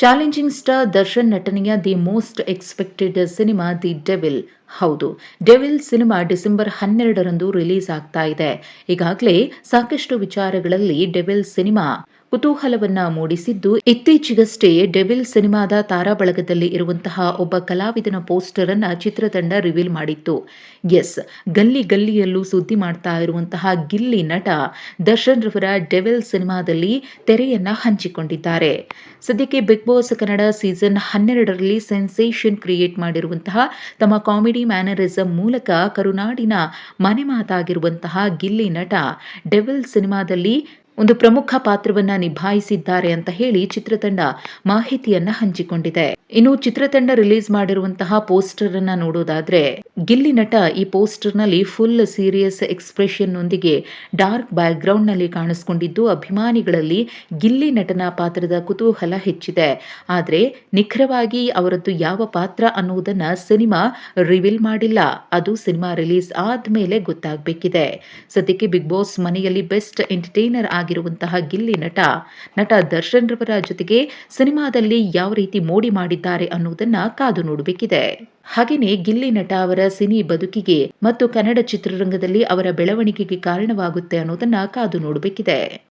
Challenging star Darshan ನಟನೆಯ the most expected cinema the devil. ಹೌದು, devil cinema December ಹನ್ನೆರಡರಂದು release ಆಗ್ತಾ ಇದೆ. ಈಗಾಗಲೇ ಸಾಕಷ್ಟು ವಿಚಾರಗಳಲ್ಲಿ ಡೆವಿಲ್ ಸಿನಿಮಾ ಕುತೂಹಲವನ್ನ ಮೂಡಿಸಿದ್ದು, ಇತ್ತೀಚೆಗಷ್ಟೇ ಡೆವಿಲ್ ಸಿನಿಮಾದ ತಾರಾಬಳಗದಲ್ಲಿ ಇರುವಂತಹ ಒಬ್ಬ ಕಲಾವಿದನ ಪೋಸ್ಟರ್ ಅನ್ನ ಚಿತ್ರತಂಡ ರಿವೀಲ್ ಮಾಡಿತ್ತು. ಎಸ್, ಗಲ್ಲಿ ಗಲ್ಲಿಯಲ್ಲೂ ಸುದ್ದಿ ಮಾಡ್ತಾ ಇರುವಂತಹ ಗಿಲ್ಲಿ ನಟ ದರ್ಶನ್ ರವರ ಡೆವಿಲ್ ಸಿನಿಮಾದಲ್ಲಿ ತೆರೆಯನ್ನ ಹಂಚಿಕೊಂಡಿದ್ದಾರೆ. ಸದ್ಯಕ್ಕೆ ಬಿಗ್ ಬಾಸ್ ಕನ್ನಡ ಸೀಸನ್ ಹನ್ನೆರಡರಲ್ಲಿ ಸೆನ್ಸೇಷನ್ ಕ್ರಿಯೇಟ್ ಮಾಡಿರುವಂತಹ ತಮ್ಮ ಕಾಮಿಡಿ ಮ್ಯಾನರಿಸಂ ಮೂಲಕ ಕರುನಾಡಿನ ಮನೆ ಮಾತಾಗಿರುವಂತಹ ಗಿಲ್ಲಿ ನಟ ಡೆವಿಲ್ ಸಿನಿಮಾದಲ್ಲಿ ಒಂದು ಪ್ರಮುಖ ಪಾತ್ರವನ್ನ ನಿಭಾಯಿಸಿದ್ದಾರೆ ಅಂತ ಹೇಳಿ ಚಿತ್ರತಂಡ ಮಾಹಿತಿಯನ್ನ ಹಂಚಿಕೊಂಡಿದೆ. ಇನ್ನು ಚಿತ್ರತಂಡ ರಿಲೀಸ್ ಮಾಡಿರುವಂತಹ ಪೋಸ್ಟರ್ ಅನ್ನ ನೋಡೋದಾದ್ರೆ, ಗಿಲ್ಲಿ ನಟ ಈ ಪೋಸ್ಟರ್ನಲ್ಲಿ ಫುಲ್ ಸೀರಿಯಸ್ ಎಕ್ಸ್ಪ್ರೆಷನ್ ನೊಂದಿಗೆ ಡಾರ್ಕ್ ಬ್ಯಾಕ್ ಗ್ರೌಂಡ್ನಲ್ಲಿ ಕಾಣಿಸಿಕೊಂಡಿದ್ದು, ಅಭಿಮಾನಿಗಳಲ್ಲಿ ಗಿಲ್ಲಿ ನಟನ ಪಾತ್ರದ ಕುತೂಹಲ ಹೆಚ್ಚಿದೆ. ಆದ್ರೆ ನಿಖರವಾಗಿ ಅವರದ್ದು ಯಾವ ಪಾತ್ರ ಅನ್ನುವುದನ್ನ ಸಿನಿಮಾ ರಿವೀಲ್ ಮಾಡಿಲ್ಲ. ಅದು ಸಿನಿಮಾ ರಿಲೀಸ್ ಆದ್ಮೇಲೆ ಗೊತ್ತಾಗಬೇಕಿದೆ. ಸದ್ಯಕ್ಕೆ ಬಿಗ್ ಬಾಸ್ ಮನೆಯಲ್ಲಿ ಬೆಸ್ಟ್ ಎಂಟರ್ಟೈನರ್ ಆಗಿರುವಂತಹ ಗಿಲ್ಲಿ ನಟ ನಟ ದರ್ಶನ್ ರವರ ಜೊತೆಗೆ ಸಿನಿಮಾದಲ್ಲಿ ಯಾವ ರೀತಿ ಮೋಡಿ ಮಾಡಿದ್ದಾರೆ ಅನ್ನುವುದನ್ನ ಕಾದು ನೋಡಬೇಕಿದೆ. ಹಾಗೆಯೇ ಗಿಲ್ಲಿ ನಟ ಅವರ ಸಿನಿ ಬದುಕಿಗೆ ಮತ್ತು ಕನ್ನಡ ಚಿತ್ರರಂಗದಲ್ಲಿ ಅವರ ಬೆಳವಣಿಗೆಗೆ ಕಾರಣವಾಗುತ್ತೆ ಅನ್ನೋದನ್ನ ಕಾದು ನೋಡಬೇಕಿದೆ.